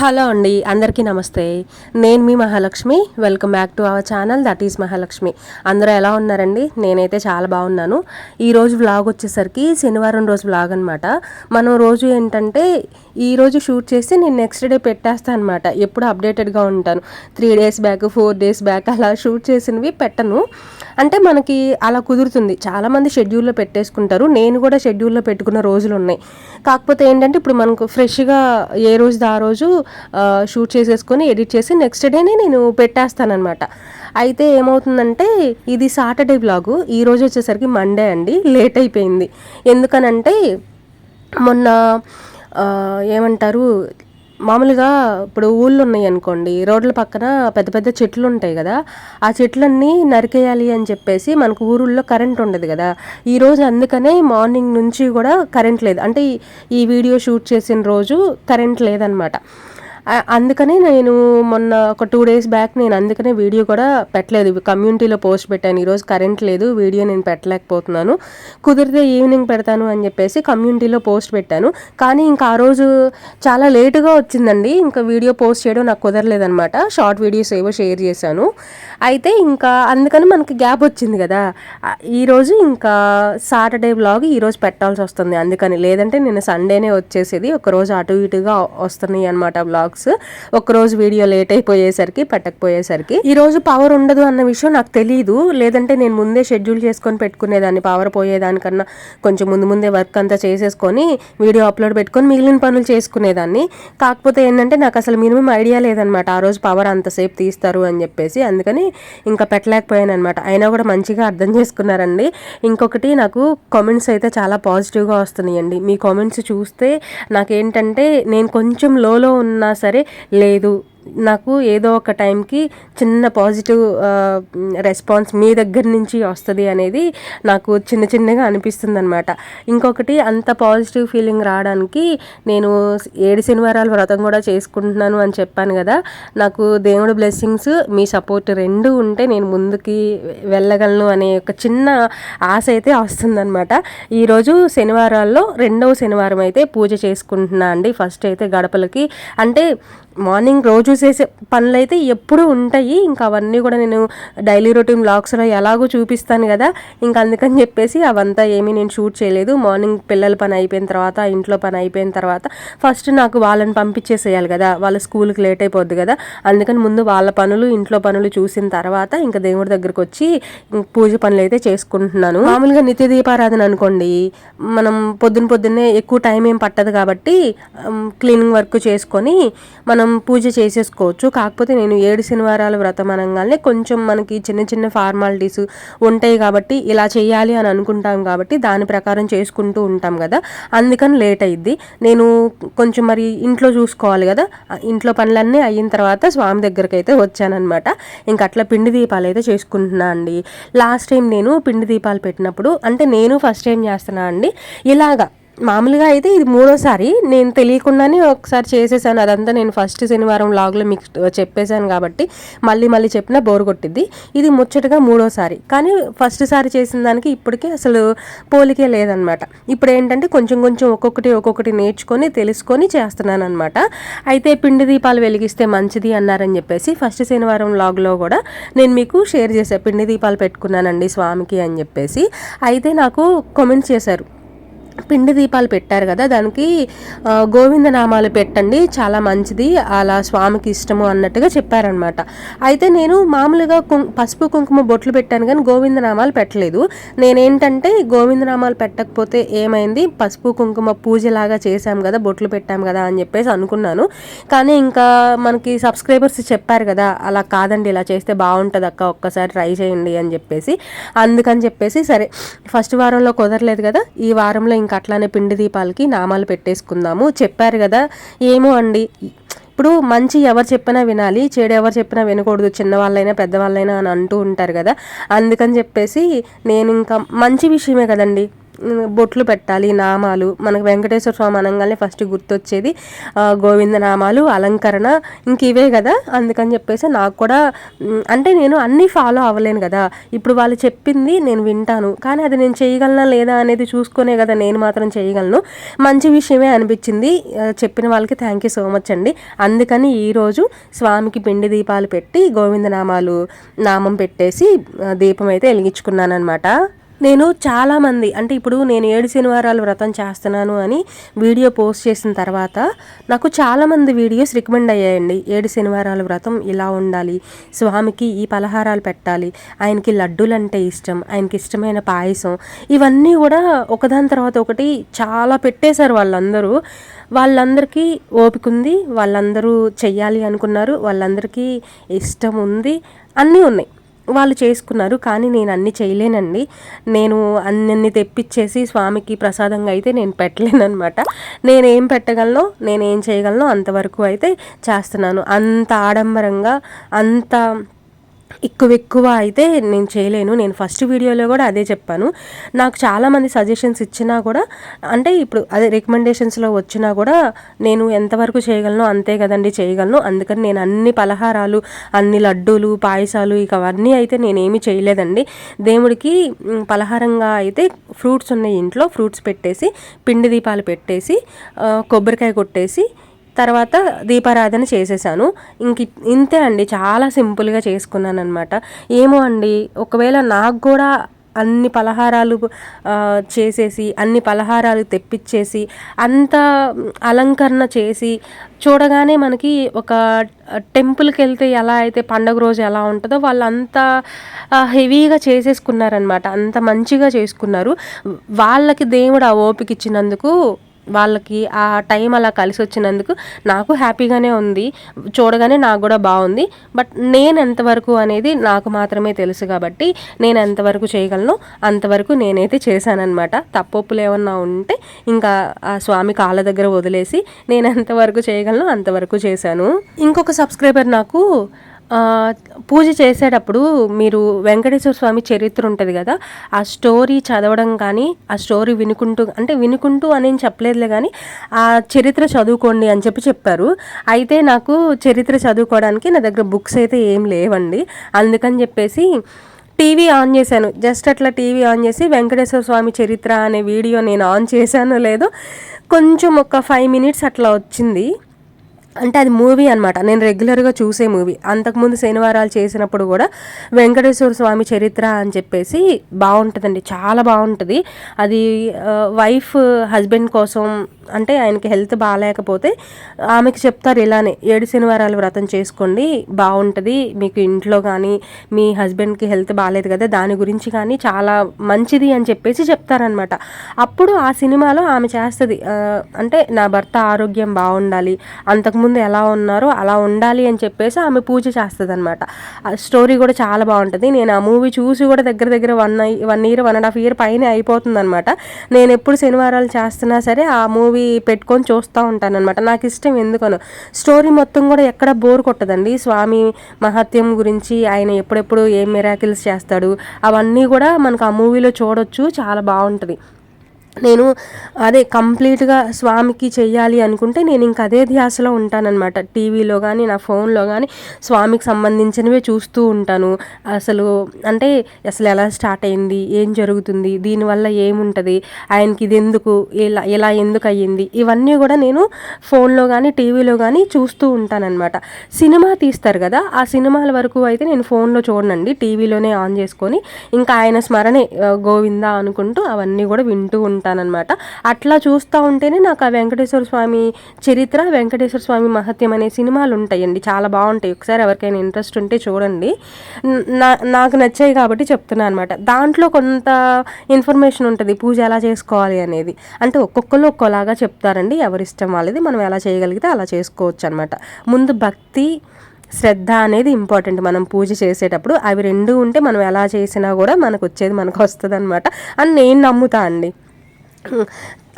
Hello అండి అందరికీ నమస్తే. నేను మీ Mahalakshmi. Welcome back to our channel that is Mahalakshmi. అందరూ ఎలా ఉన్నారండి? నేనైతే చాలా బాగున్నాను. ఈరోజు వ్లాగ్ వచ్చేసరికి శనివారం రోజు వ్లాగ్ అనమాట మనం రోజు ఏంటంటే ఈరోజు షూట్ చేసి నేను నెక్స్ట్ డే పెట్టేస్తాను అనమాట ఎప్పుడు అప్డేటెడ్గా ఉంటాను. Three days back four days back అలా షూట్ చేసినవి పెట్టను. అంటే మనకి అలా కుదురుతుంది. చాలామంది షెడ్యూల్లో పెట్టేసుకుంటారు. నేను కూడా షెడ్యూల్లో పెట్టుకున్న రోజులు ఉన్నాయి. కాకపోతే ఏంటంటే ఇప్పుడు మనకు ఫ్రెష్గా ఏ రోజు ఆ రోజు షూట్ చేసేసుకొని ఎడిట్ చేసి నెక్స్ట్ డేనే నేను పెట్టేస్తానమాట అయితే ఏమవుతుందంటే ఇది సాటర్డే బ్లాగు ఈ రోజు వచ్చేసరికి మండే అండి. లేట్ అయిపోయింది. ఎందుకనంటే మొన్న ఏమంటారు మామూలుగా ఇప్పుడు ఊళ్ళు ఉన్నాయి అనుకోండి రోడ్ల పక్కన పెద్ద పెద్ద చెట్లు ఉంటాయి కదా ఆ చెట్లన్నీ నరికేయాలి అని చెప్పేసి మనకు ఊరుల్లో కరెంట్ ఉండదు కదా. ఈరోజు అందుకనే మార్నింగ్ నుంచి కూడా కరెంట్ లేదు. అంటే ఈ- వీడియో షూట్ చేసిన రోజు కరెంట్ లేదనమాట. అందుకనే నేను మొన్న ఒక టూ డేస్ బ్యాక్ నేను అందుకనే వీడియో కూడా పెట్టలేదు. కమ్యూనిటీలో పోస్ట్ పెట్టాను. ఈరోజు కరెంట్ లేదు. వీడియో నేను పెట్టలేకపోతున్నాను. కుదిరితే ఈవినింగ్ పెడతాను అని చెప్పేసి కమ్యూనిటీలో పోస్ట్ పెట్టాను. కానీ ఇంకా ఆ రోజు చాలా లేటుగా వచ్చిందండి. ఇంకా వీడియో పోస్ట్ చేయడం నాకు కుదరలేదనమాట షార్ట్ వీడియోస్ ఏవో షేర్ చేశాను. అయితే ఇంకా అందుకని మనకి గ్యాప్ వచ్చింది కదా. ఈరోజు ఇంకా సాటర్డే వ్లాగ్ ఈరోజు పెట్టాల్సి వస్తుంది. అందుకని లేదంటే నేను సండేనే వచ్చేసేది. ఒకరోజు అటు ఇటుగా వస్తున్నాయి అనమాట వ్లాగ్స్ ఒకరోజు వీడియో లేట్ అయిపోయేసరికి పెట్టకపోయేసరికి. ఈ రోజు పవర్ ఉండదు అన్న విషయం నాకు తెలియదు లేదంటే నేను ముందే షెడ్యూల్ చేసుకొని పెట్టుకునేదాన్ని పవర్ పోయేదానికన్నా కొంచెం ముందు ముందే వర్క్ అంతా చేసేసుకొని వీడియో అప్లోడ్ పెట్టుకొని మిగిలిన పనులు చేసుకునేదాన్ని. కాకపోతే ఏంటంటే నాకు అసలు మినిమం ఐడియా లేదనమాట ఆ రోజు పవర్ అంతసేపు తీస్తారు అని చెప్పేసి అందుకని ఇంకా పెట్టలేకపోయాను అనమాట అయినా కూడా మంచిగా అర్థం చేసుకున్నారండి. ఇంకొకటి నాకు కామెంట్స్ అయితే చాలా పాజిటివ్గా వస్తున్నాయండి. మీ కామెంట్స్ చూస్తే నాకేంటంటే నేను కొంచెం లోలో ఉన్న సరే లేదు. నాకు ఏదో ఒక టైంకి చిన్న పాజిటివ్ రెస్పాన్స్ మీ దగ్గర నుంచి వస్తుంది అనేది నాకు చిన్న చిన్నగా అనిపిస్తుంది అనమాట ఇంకొకటి అంత పాజిటివ్ ఫీలింగ్ రావడానికి నేను ఏడు శనివారాల వ్రతం కూడా చేసుకుంటున్నాను అని చెప్పాను కదా. నాకు దేవుడు బ్లెస్సింగ్స్ మీ సపోర్ట్ రెండు ఉంటే నేను ముందుకి వెళ్ళగలను అనే ఒక చిన్న ఆశ అయితే వస్తుందన్నమాట. ఈరోజు శనివారాల్లో రెండవ శనివారం అయితే పూజ చేసుకుంటున్నా అండి. ఫస్ట్ అయితే గడపలకి. అంటే మార్నింగ్ రోజు చేసే పనులు అయితే ఎప్పుడూ ఉంటాయి. ఇంకా అవన్నీ కూడా నేను డైలీ రొటీన్ బ్లాగ్స్లో ఎలాగో చూపిస్తాను కదా. ఇంకా అందుకని చెప్పేసి అవంతా ఏమీ నేను షూట్ చేయలేదు. మార్నింగ్ పిల్లల పని అయిపోయిన తర్వాత ఇంట్లో పని అయిపోయిన తర్వాత ఫస్ట్ నాకు వాళ్ళని పంపించేసేయాలి కదా. వాళ్ళ స్కూల్కి లేట్ అయిపోద్ది కదా. అందుకని ముందు వాళ్ళ పనులు ఇంట్లో పనులు చూసిన తర్వాత ఇంకా దేవుడి దగ్గరకు వచ్చి పూజ పనులు అయితే చేసుకుంటున్నాను. మామూలుగా నిత్య దీపారాధన అనుకోండి. మనం పొద్దున పొద్దున్నే ఎక్కువ టైం ఏం పట్టదు కాబట్టి క్లీనింగ్ వర్క్ చేసుకొని మనం పూజ చేసేసుకోవచ్చు. కాకపోతే నేను ఏడు శనివారాల వ్రతం అనగానే కొంచెం మనకి చిన్న చిన్న ఫార్మాలిటీస్ ఉంటాయి కాబట్టి ఇలా చేయాలి అని అనుకుంటాం కాబట్టి దాని ప్రకారం చేసుకుంటూ ఉంటాం కదా. అందుకని లేట్ అయింది నేను కొంచెం మరి ఇంట్లో చూసుకోవాలి కదా. ఇంట్లో పనులన్నీ అయిన తర్వాత స్వామి దగ్గరికి అయితే వచ్చానమాట ఇంకా అట్లా పిండి దీపాలు అయితే చేసుకుంటున్నా అండి. లాస్ట్ టైం నేను పిండి దీపాలు పెట్టినప్పుడు అంటే నేను ఫస్ట్ టైం చేస్తున్నా అండి ఇలాగా మామూలుగా అయితే ఇది మూడోసారి. నేను తెలియకుండానే ఒకసారి చేసేసాను. అదంతా నేను ఫస్ట్ శనివారం లాగ్లో మీకు చెప్పేశాను కాబట్టి మళ్ళీ మళ్ళీ చెప్పినా బోర్ కొట్టిద్ది. ఇది ముచ్చటగా మూడోసారి. కానీ ఫస్ట్ సారి చేసిన దానికి ఇప్పటికే అసలు పోలికే లేదనమాట. ఇప్పుడు ఏంటంటే కొంచెం కొంచెం ఒక్కొక్కటి ఒక్కొక్కటి నేర్చుకొని తెలుసుకొని చేస్తున్నాను అనమాట అయితే పిండి దీపాలు వెలిగిస్తే మంచిది అన్నారని చెప్పేసి ఫస్ట్ శనివారం లాగ్లో కూడా నేను మీకు షేర్ చేశాను పిండి దీపాలు పెట్టుకున్నానండి స్వామికి అని చెప్పేసి. అయితే నాకు కామెంట్స్ చేశారు. పిండి దీపాలు పెట్టారు కదా దానికి గోవింద నామాలు పెట్టండి చాలా మంచిది అలా స్వామికి ఇష్టము అన్నట్టుగా చెప్పారనమాట అయితే నేను మామూలుగా కుం పసుపు కుంకుమ బొట్లు పెట్టాను కానీ గోవింద నామాలు పెట్టలేదు. నేనేంటంటే గోవింద నామాలు పెట్టకపోతే ఏమైంది పసుపు కుంకుమ పూజలాగా చేశాం కదా బొట్లు పెట్టాం కదా అని చెప్పేసి అనుకున్నాను. కానీ ఇంకా మనకి సబ్స్క్రైబర్స్ చెప్పారు కదా అలా కాదండి ఇలా చేస్తే బాగుంటుంది అక్క ఒక్కసారి ట్రై చేయండి అని చెప్పేసి. అందుకని చెప్పేసి సరే ఫస్ట్ వారంలో కుదరలేదు కదా ఈ వారంలో ఇంకా అట్లానే పిండి దీపాలకి నామాలు పెట్టేసుకుందాము. చెప్పారు కదా ఏమో అండి. ఇప్పుడు మంచి ఎవరు చెప్పినా వినాలి చెడు ఎవరు చెప్పినా వినకూడదు చిన్నవాళ్ళైనా పెద్దవాళ్ళైనా అని అంటూ ఉంటారు కదా. అందుకని చెప్పేసి నేను ఇంకా మంచి విషయమే కదండి. బొట్లు పెట్టాలి నామాలు. మనకు వెంకటేశ్వర స్వామి అనగానే ఫస్ట్ గుర్తొచ్చేది గోవింద నామాలు అలంకరణ. ఇంక ఇవే కదా. అందుకని చెప్పేసి నాకు కూడా అంటే నేను అన్నీ ఫాలో అవ్వలేను కదా. ఇప్పుడు వాళ్ళు చెప్పింది నేను వింటాను. కానీ అది నేను చేయగలనా లేదా అనేది చూసుకునే కదా నేను మాత్రం చేయగలను. మంచి విషయమే అనిపించింది. చెప్పిన వాళ్ళకి థ్యాంక్ యూ సో మచ్ అండి. అందుకని ఈరోజు స్వామికి పిండి దీపాలు పెట్టి గోవిందనామాలు నామం పెట్టేసి దీపం అయితే వెలిగించుకున్నాను అనమాట నేను చాలామంది అంటే ఇప్పుడు నేను ఏడు శనివారాలు వ్రతం చేస్తున్నాను అని వీడియో పోస్ట్ చేసిన తర్వాత నాకు చాలామంది వీడియోస్ రికమెండ్ అయ్యాయండి. ఏడు శనివారాల వ్రతం ఇలా ఉండాలి స్వామికి ఈ పలహారాలు పెట్టాలి ఆయనకి లడ్డూలు అంటే ఇష్టం ఆయనకి ఇష్టమైన పాయసం ఇవన్నీ కూడా ఒకదాని తర్వాత ఒకటి చాలా పెట్టేశారు వాళ్ళందరూ. వాళ్ళందరికీ ఓపిక ఉంది వాళ్ళందరూ చెయ్యాలి అనుకున్నారు వాళ్ళందరికీ ఇష్టం ఉంది అన్నీ ఉన్నాయి. వాళ్ళు చేసుకున్నారు కానీ నేను అన్ని చేయలేనండి. నేను అన్ని తెప్పించేసి స్వామికి ప్రసాదంగా అయితే నేను పెట్టలేనమాట అనమాట నేనేం పెట్టగలను నేనేం చేయగలను అంతవరకు అయితే చేస్తున్నాను. అంత ఆడంబరంగా అంత ఎక్కువ ఎక్కువ అయితే నేను చేయలేను. నేను ఫస్ట్ వీడియోలో కూడా అదే చెప్పాను. నాకు చాలామంది సజెషన్స్ ఇచ్చినా కూడా అంటే ఇప్పుడు అదే రికమెండేషన్స్లో వచ్చినా కూడా నేను ఎంతవరకు చేయగలను అంతే కదండి చేయగలను. అందుకని నేను అన్ని పలహారాలు అన్ని లడ్డూలు పాయసాలు ఇక అవన్నీ అయితే నేనేమి చేయలేదండి. దేవుడికి పలహారంగా అయితే ఫ్రూట్స్ ఉన్నాయి ఇంట్లో. ఫ్రూట్స్ పెట్టేసి పిండి దీపాలు పెట్టేసి కొబ్బరికాయ కొట్టేసి తర్వాత దీపారాధన చేసేసాను. ఇంక ఇంతే అండి. చాలా సింపుల్గా చేసుకున్నాను అనమాట ఏమో అండి ఒకవేళ నాకు కూడా అన్ని పలహారాలు చేసేసి అన్ని పలహారాలు తెప్పించేసి అంత అలంకరణ చేసి చూడగానే మనకి ఒక టెంపుల్కి వెళ్తే ఎలా అయితే పండగ రోజు ఎలా ఉంటుందో వాళ్ళు అంత హెవీగా చేసేసుకున్నారనమాట అంత మంచిగా చేసుకున్నారు. వాళ్ళకి దేవుడు ఆ ఓపిక ఇచ్చినందుకు వాళ్ళకి ఆ టైం అలా కలిసి వచ్చినందుకు నాకు హ్యాపీగానే ఉంది. చూడగానే నాకు కూడా బాగుంది. బట్ నేను ఎంతవరకు అనేది నాకు మాత్రమే తెలుసు కాబట్టి నేను ఎంతవరకు చేయగలను అంతవరకు నేనైతే చేశానన్నమాట. తప్పొప్పులు ఏమన్నా ఉంటే ఇంకా ఆ స్వామి కాళ్ళ దగ్గర వదిలేసి నేను ఎంతవరకు చేయగలను అంతవరకు చేశాను. ఇంకొక సబ్స్క్రైబర్ నాకు పూజ చేసేటప్పుడు మీరు వెంకటేశ్వర స్వామి చరిత్ర ఉంటుంది కదా ఆ స్టోరీ చదవడం కానీ ఆ స్టోరీ వినుకుంటూ అంటే వినుకుంటూ అని చెప్పలేదులే కానీ ఆ చరిత్ర చదువుకోండి అని చెప్పి చెప్పారు. అయితే నాకు చరిత్ర చదువుకోవడానికి నా దగ్గర బుక్స్ అయితే ఏం లేవండి. అందుకని చెప్పేసి టీవీ ఆన్ చేశాను. జస్ట్ అట్లా టీవీ ఆన్ చేసి వెంకటేశ్వర స్వామి చరిత్ర అనే వీడియో నేను ఆన్ చేశానో లేదో కొంచెం ఒక ఫైవ్ మినిట్స్ అట్లా వచ్చింది. అంటే అది మూవీ అనమాట నేను రెగ్యులర్గా చూసే మూవీ. అంతకుముందు శనివారాలు చేసినప్పుడు కూడా వెంకటేశ్వర స్వామి చరిత్ర అని చెప్పేసి బాగుంటుందండి. చాలా బాగుంటుంది. అది వైఫ్ హస్బెండ్ కోసం అంటే ఆయనకి హెల్త్ బాగాలేకపోతే ఆమెకి చెప్తారు ఇలానే ఏడు శనివారాలు వ్రతం చేసుకోండి బాగుంటుంది మీకు ఇంట్లో కానీ మీ హస్బెండ్కి హెల్త్ బాగాలేదు కదా దాని గురించి కానీ చాలా మంచిది అని చెప్పేసి చెప్తారనమాట అప్పుడు ఆ సినిమాలో ఆమె చేస్తుంది అంటే నా భర్త ఆరోగ్యం బాగుండాలి అంతకుముందు ఎలా ఉన్నారో అలా ఉండాలి అని చెప్పేసి ఆమె పూజ చేస్తుంది అనమాట ఆ స్టోరీ కూడా చాలా బాగుంటుంది నేను ఆ మూవీ చూసి కూడా దగ్గర దగ్గర one one year one and half year పైన అయిపోతుంది అనమాట నేను ఎప్పుడు శనివారాలు చేస్తున్నా సరే ఆ మూవీ పెట్టుకొని చూస్తూ ఉంటాను అనమాట నాకు ఇష్టం ఎందుకనో. స్టోరీ మొత్తం కూడా ఎక్కడ బోర్ కొట్టదండి. స్వామి మహత్యం గురించి ఆయన ఎప్పుడెప్పుడు ఏం మిరాకిల్స్ చేస్తాడు అవన్నీ కూడా మనకు ఆ మూవీలో చూడొచ్చు. చాలా బాగుంటుంది. నేను అదే కంప్లీట్గా స్వామికి చెయ్యాలి అనుకుంటే నేను ఇంక అదే ధ్యాసలో ఉంటానన్నమాట. టీవీలో కానీ నా ఫోన్లో కానీ స్వామికి సంబంధించినవే చూస్తూ ఉంటాను. అసలు అంటే అసలు ఎలా స్టార్ట్ అయింది? ఏం జరుగుతుంది? దీనివల్ల ఏముంటుంది? ఆయనకి ఇది ఎందుకు ఇలా ఇలా ఎందుకు అయ్యింది ఇవన్నీ కూడా నేను ఫోన్లో కానీ టీవీలో కానీ చూస్తూ ఉంటానన్నమాట. సినిమా తీస్తారు కదా ఆ సినిమాల వరకు అయితే నేను ఫోన్లో చూడనండి. టీవీలోనే ఆన్ చేసుకొని ఇంకా ఆయన స్మరణే గోవిందా అనుకుంటూ అవన్నీ కూడా వింటూ ఉంటాను ఉంటానన్నమాట అట్లా చూస్తూ ఉంటేనే నాకు ఆ వెంకటేశ్వర స్వామి చరిత్ర వెంకటేశ్వర స్వామి మహత్యం అనే సినిమాలు ఉంటాయండి. చాలా బాగుంటాయి. ఒకసారి ఎవరికైనా ఇంట్రెస్ట్ ఉంటే చూడండి. నా నాకు నచ్చాయి కాబట్టి చెప్తున్నాను అనమాట దాంట్లో కొంత ఇన్ఫర్మేషన్ ఉంటుంది. పూజ ఎలా చేసుకోవాలి అనేది. అంటే ఒక్కొక్కరు ఒక్కోలాగా చెప్తారండి. ఎవరిష్టం వాళ్ళది మనం ఎలా చేయగలిగితే అలా చేసుకోవచ్చు అనమాట ముందు భక్తి శ్రద్ధ అనేది ఇంపార్టెంట్. మనం పూజ చేసేటప్పుడు అవి రెండు ఉంటే మనం ఎలా చేసినా కూడా మనకు వచ్చేది మనకు వస్తుంది అనమాట అని నేను నమ్ముతా అండి.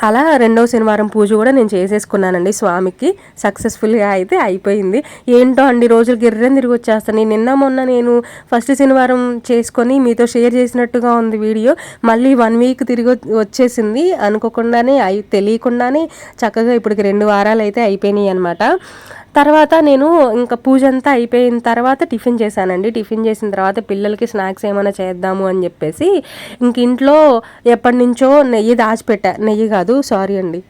అలా రెండవ శనివారం పూజ కూడా నేను చేసేసుకున్నానండి స్వామికి. సక్సెస్ఫుల్గా అయితే అయిపోయింది. ఏంటో అండి రోజులు గిర్రం తిరిగి వచ్చేస్తాను నిన్న మొన్న నేను ఫస్ట్ శనివారం చేసుకొని మీతో షేర్ చేసినట్టుగా ఉంది వీడియో. మళ్ళీ వన్ వీక్ తిరిగి వచ్చేసింది. అనుకోకుండానే అయి తెలియకుండానే చక్కగా ఇప్పటికి రెండు వారాలు అయితే అయిపోయినాయి అనమాట తర్వాత నేను ఇంకా పూజ అంతా అయిపోయిన తర్వాత టిఫిన్ చేశానండి. టిఫిన్ చేసిన తర్వాత పిల్లలకి స్నాక్స్ ఏమైనా చేద్దాము అని చెప్పేసి ఇంక ఇంట్లో ఎప్పటి నుంచో నెయ్యి దాచిపెట్టా. నెయ్యి కాదు సారీ అండి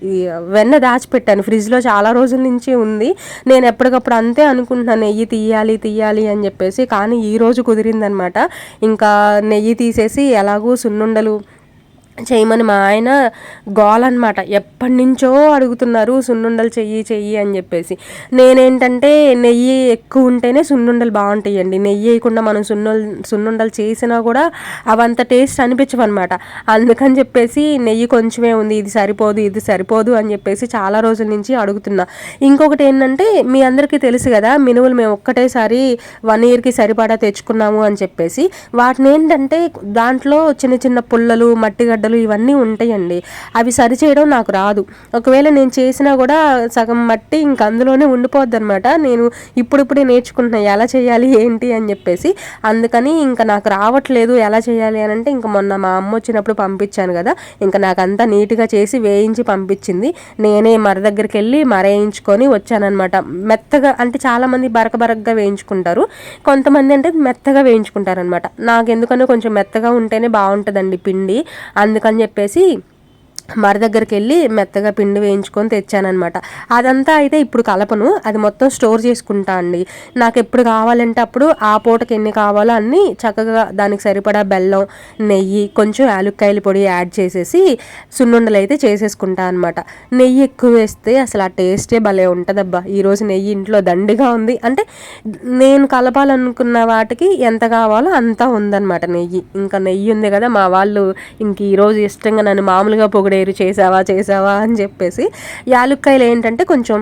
వెన్న దాచిపెట్టాను. ఫ్రిడ్జ్లో చాలా రోజుల నుంచి ఉంది. నేను ఎప్పటికప్పుడు అంతే అనుకుంటున్నాను నెయ్యి తీయాలి తీయాలి అని చెప్పేసి. కానీ ఈ రోజు కుదిరిందనమాట. ఇంకా నెయ్యి తీసేసి ఎలాగూ సున్నుండలు చేయమని మా ఆయన గోల్ అనమాట ఎప్పటి నుంచో అడుగుతున్నారు సున్నుండలు చెయ్యి చెయ్యి అని చెప్పేసి. నేనేంటంటే నెయ్యి ఎక్కువ ఉంటేనే సున్నుండలు బాగుంటాయండి. నెయ్యి వేయకుండా మనం సున్నుల్ సున్నుండలు చేసినా కూడా అవంత టేస్ట్ అనిపించవు అనమాట అందుకని చెప్పేసి నెయ్యి కొంచెమే ఉంది ఇది సరిపోదు ఇది సరిపోదు అని చెప్పేసి చాలా రోజుల నుంచి అడుగుతున్నా. ఇంకొకటి ఏంటంటే మీ అందరికీ తెలుసు కదా మినువులు మేము ఒక్కటేసారి వన్ ఇయర్కి సరిపడా తెచ్చుకున్నాము అని చెప్పేసి. వాటిని ఏంటంటే దాంట్లో చిన్న చిన్న పుల్లలు మట్టిగడ్డ గడ్డలు ఇవన్నీ ఉంటాయండి. అవి సరిచేయడం నాకు రాదు. ఒకవేళ నేను చేసినా కూడా సగం మట్టి ఇంక అందులోనే ఉండిపోద్ది అనమాట నేను ఇప్పుడిప్పుడే నేర్చుకుంటున్నా ఎలా చేయాలి ఏంటి అని చెప్పేసి. అందుకని ఇంకా నాకు రావట్లేదు ఎలా చేయాలి అని అంటే ఇంకా మొన్న మా అమ్మ వచ్చినప్పుడు పంపించాను కదా. ఇంకా నాకు అంతా నీట్గా చేసి వేయించి పంపించింది. నేనే మర దగ్గరికి వెళ్ళి మరేయించుకొని వచ్చానమాట మెత్తగా అంటే చాలామంది బరక బరకగా వేయించుకుంటారు. కొంతమంది అంటే మెత్తగా వేయించుకుంటారనమాట నాకు ఎందుకనో కొంచెం మెత్తగా ఉంటేనే బాగుంటుందండి పిండి. అందుకని చెప్పేసి మర దగ్గరికి వెళ్ళి మెత్తగా పిండి వేయించుకొని తెచ్చానమాట అదంతా అయితే ఇప్పుడు కలపను. అది మొత్తం స్టోర్ చేసుకుంటా అండి. నాకు ఎప్పుడు కావాలంటే అప్పుడు ఆ పూటకి ఎన్ని కావాలో అన్నీ చక్కగా దానికి సరిపడా బెల్లం నెయ్యి కొంచెం యాలుక్కాయల పొడి యాడ్ చేసేసి సున్నుండలు అయితే చేసేసుకుంటా అనమాట నెయ్యి ఎక్కువ వేస్తే అసలు ఆ టేస్టే భలే ఉంటుందబ్బా. ఈరోజు నెయ్యి ఇంట్లో దండిగా ఉంది. అంటే నేను కలపాలనుకున్న వాటికి ఎంత కావాలో అంతా ఉందన్నమాట నెయ్యి. ఇంకా నెయ్యి ఉంది కదా మా వాళ్ళు ఇంక ఈరోజు ఇష్టంగా నన్ను మామూలుగా పొగిడి వేరు చేసావా చేసావా అని చెప్పేసి యాలుక్కాయలు ఏంటంటే కొంచెం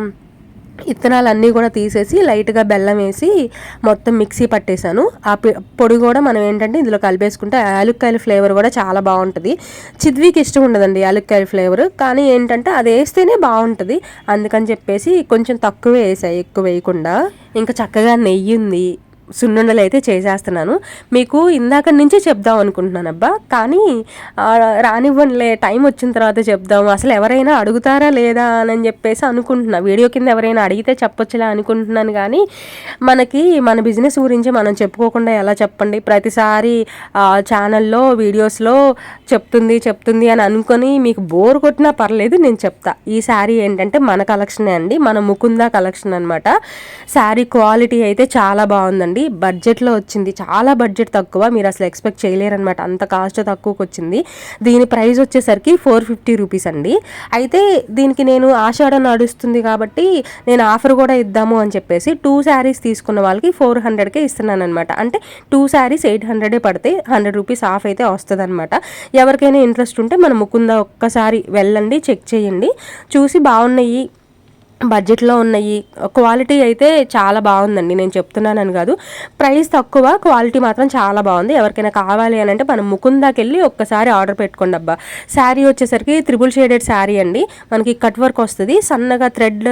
ఇత్తనాలన్నీ కూడా తీసేసి లైట్గా బెల్లం వేసి మొత్తం మిక్సీ పట్టేశాను. ఆ పొడి కూడా మనం ఏంటంటే ఇందులో కలిపేసుకుంటే యాలుక్కాయల ఫ్లేవర్ కూడా చాలా బాగుంటుంది. చిద్వీకి ఇష్టం ఉండదండి యాలుక్కాయల ఫ్లేవర్. కానీ ఏంటంటే అది వేస్తేనే బాగుంటుంది. అందుకని చెప్పేసి కొంచెం తక్కువ వేసాయి ఎక్కువ వేయకుండా. ఇంకా చక్కగా నెయ్యి ఉంది సున్నుండలు అయితే చేసేస్తున్నాను. మీకు ఇందాక నుంచే చెప్దాం అనుకుంటున్నాను అబ్బా కానీ రానివ్వండిలే టైం వచ్చిన తర్వాత చెప్దాం. అసలు ఎవరైనా అడుగుతారా లేదా అని చెప్పేసి అనుకుంటున్నా. వీడియో కింద ఎవరైనా అడిగితే చెప్పొచ్చులే అనుకుంటున్నాను కానీ మనకి మన బిజినెస్ గురించి మనం చెప్పుకోకుండా ఎలా చెప్పండి? ప్రతిసారి ఛానల్లో వీడియోస్లో చెప్తుంది చెప్తుంది అని అనుకొని మీకు బోర్ కొట్టినా పర్లేదు నేను చెప్తా. ఈ శారీ ఏంటంటే మన కలెక్షనే అండి. మన ముకుందా కలెక్షన్ అనమాట శారీ క్వాలిటీ అయితే చాలా బాగుందండి. అండి బడ్జెట్లో వచ్చింది. చాలా బడ్జెట్ తక్కువ. మీరు అసలు ఎక్స్పెక్ట్ చేయలేరనమాట అంత కాస్ట్ తక్కువకి వచ్చింది దీని ప్రైస్ వచ్చేసరికి ఫోర్ ఫిఫ్టీ రూపీస్ అండి. అయితే దీనికి నేను ఆషాఢ నడుస్తుంది కాబట్టి నేను ఆఫర్ కూడా ఇద్దాము అని చెప్పేసి టూ శారీస్ తీసుకున్న వాళ్ళకి ఫోర్ హండ్రెడ్కే ఇస్తున్నాను అనమాట అంటే టూ శారీస్ ఎయిట్ హండ్రెడే పడితే హండ్రెడ్ రూపీస్ ఆఫ్ అయితే వస్తుంది అనమాట ఎవరికైనా ఇంట్రెస్ట్ ఉంటే మన ముకుంద ఒక్కసారి వెళ్ళండి చెక్ చేయండి. చూసి బాగున్నాయి. బడ్జెట్లో ఉన్నాయి క్వాలిటీ అయితే చాలా బాగుందండి. నేను చెప్తున్నానని కాదు. ప్రైస్ తక్కువ క్వాలిటీ మాత్రం చాలా బాగుంది. ఎవరికైనా కావాలి అని అంటే మనం ముకుందాకి వెళ్ళి ఒక్కసారి ఆర్డర్ పెట్టుకోండి అబ్బా. శారీ వచ్చేసరికి త్రిబుల్ షేడెడ్ శారీ అండి. మనకి కట్ వర్క్ వస్తుంది. సన్నగా థ్రెడ్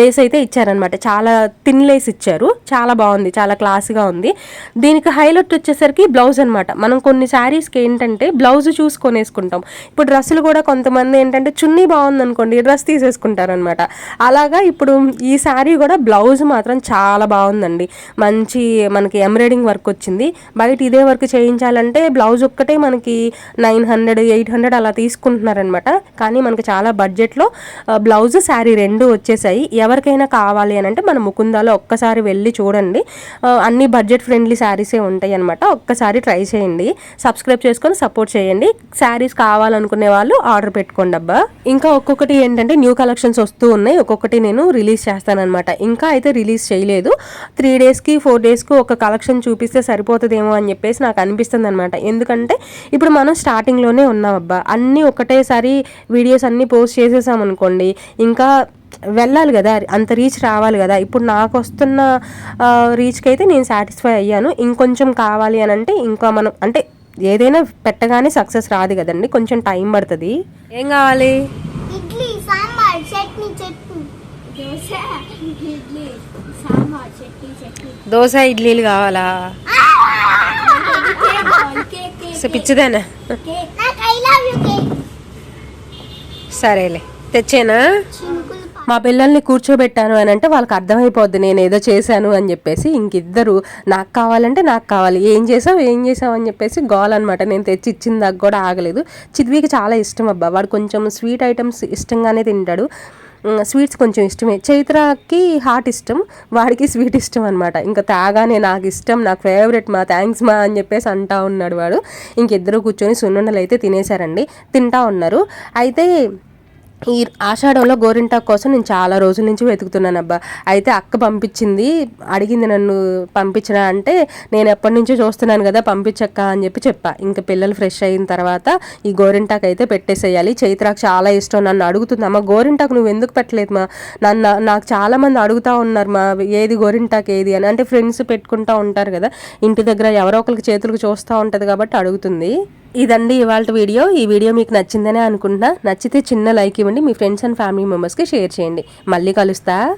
లేస్ అయితే ఇచ్చారనమాట. చాలా థిన్ లేస్ ఇచ్చారు. చాలా బాగుంది. చాలా క్లాస్గా ఉంది. దీనికి హైలైట్ వచ్చేసరికి బ్లౌజ్ అనమాట మనం కొన్ని శారీస్కి ఏంటంటే బ్లౌజ్ చూసుకొని వేసుకుంటాం ఇప్పుడు డ్రెస్సులు కూడా కొంతమంది ఏంటంటే చున్నీ బాగుంది అనుకోండి డ్రెస్ తీసేసుకుంటారనమాట. అలాగా ఇప్పుడు ఈ శారీ కూడా బ్లౌజ్ మాత్రం చాలా బాగుందండి. మంచి మనకి ఎంబ్రాయిడింగ్ వర్క్ వచ్చింది. బయట ఇదే వర్క్ చేయించాలంటే బ్లౌజ్ ఒక్కటే మనకి నైన్ హండ్రెడ్ ఎయిట్ హండ్రెడ్ అలా తీసుకుంటున్నారనమాట కానీ మనకి చాలా బడ్జెట్లో బ్లౌజ్ శారీ రెండు వచ్చేసాయి. ఎవరికైనా కావాలి అని అంటే మన ముకుందాలో ఒక్కసారి వెళ్ళి చూడండి. అన్ని బడ్జెట్ ఫ్రెండ్లీ శారీసే ఉంటాయి అనమాట ఒక్కసారి ట్రై చేయండి. సబ్స్క్రైబ్ చేసుకొని సపోర్ట్ చేయండి. శారీస్ కావాలనుకునే వాళ్ళు ఆర్డర్ పెట్టుకోండి అబ్బా. ఇంకా ఒక్కొక్కటి ఏంటంటే న్యూ కలెక్షన్స్ వస్తూ ఉన్నాయి. ఒక్కొక్కటి నేను రిలీజ్ చేస్తానమాట ఇంకా అయితే రిలీజ్ చేయలేదు. త్రీ డేస్కి ఫోర్ డేస్కి ఒక కలెక్షన్ చూపిస్తే సరిపోతుందేమో అని చెప్పేసి నాకు అనిపిస్తుంది అనమాట ఎందుకంటే ఇప్పుడు మనం స్టార్టింగ్లోనే ఉన్నాం అబ్బా. అన్నీ ఒకటేసారి వీడియోస్ అన్నీ పోస్ట్ చేసేసామనుకోండి ఇంకా వెళ్ళాలి కదా అంత రీచ్ రావాలి కదా. ఇప్పుడు నాకు వస్తున్న రీచ్కి అయితే నేను సాటిస్ఫై అయ్యాను. ఇంకొంచెం కావాలి అని అంటే ఇంకా మనం అంటే ఏదైనా పెట్టగానే సక్సెస్ రాదు కదండి. కొంచెం టైం పడుతుంది. ఏం కావాలి? ఇడ్లీ సాంబార్ చట్నీ చట్నీ. దోశ ఇడ్లీలు కావాలా? సో పిచ్చిదేనా? సరేలే తెచ్చేనా? మా పిల్లల్ని కూర్చోబెట్టాను అని అంటే వాళ్ళకి అర్థమైపోద్ది నేను ఏదో చేశాను అని చెప్పేసి ఇంకిద్దరు నాకు కావాలంటే నాకు కావాలి ఏం చేసావు ఏం చేసావు అని చెప్పేసి గోల్ అనమాట నేను తెచ్చి ఇచ్చిన దాకా కూడా ఆగలేదు. చిద్వికి చాలా ఇష్టం అబ్బా వాడు కొంచెం స్వీట్ ఐటమ్స్ ఇష్టంగానే తింటాడు. స్వీట్స్ కొంచెం ఇష్టమే. చైత్రకి హాట్ ఇష్టం వాడికి స్వీట్ ఇష్టం అనమాట ఇంకా తాగానే నాకు ఇష్టం నాకు ఫేవరెట్ మా థ్యాంక్స్ మా అని చెప్పేసి అంటా ఉన్నాడు వాడు. ఇంకిద్దరు కూర్చొని సున్నుండలు అయితే తినేశారండి. తింటా ఉన్నారు. అయితే ఈ ఆషాఢంలో గోరింటాకు కోసం నేను చాలా రోజుల నుంచి వెతుకుతున్నాను అబ్బా. అయితే అక్క పంపించింది అడిగింది నన్ను పంపించినా అంటే నేను ఎప్పటి నుంచో చూస్తున్నాను కదా పంపించక్క అని చెప్పి చెప్పా. ఇంకా పిల్లలు ఫ్రెష్ అయిన తర్వాత ఈ గోరింటాకు అయితే పెట్టేసేయాలి. చైత్రాకు చాలా ఇష్టం నన్ను అడుగుతుంది అమ్మ గోరింటాకు నువ్వు ఎందుకు పెట్టలేదు మా? నన్ను నాకు చాలా మంది అడుగుతా ఉన్నారు మా ఏది గోరింటాకు ఏది? అని. అంటే ఫ్రెండ్స్ పెట్టుకుంటా ఉంటారు కదా ఇంటి దగ్గర ఎవరో ఒకరికి చేతులకు చూస్తూ ఉంటుంది కాబట్టి అడుగుతుంది. ఇదండి ఇవాళ వీడియో. ఈ వీడియో మీకు నచ్చిందనే అనుకుంటున్నా. నచ్చితే చిన్న లైక్ ఇవ్వండి. మీ ఫ్రెండ్స్ అండ్ ఫ్యామిలీ మెంబర్స్కి షేర్ చేయండి. మళ్ళీ కలుస్తా.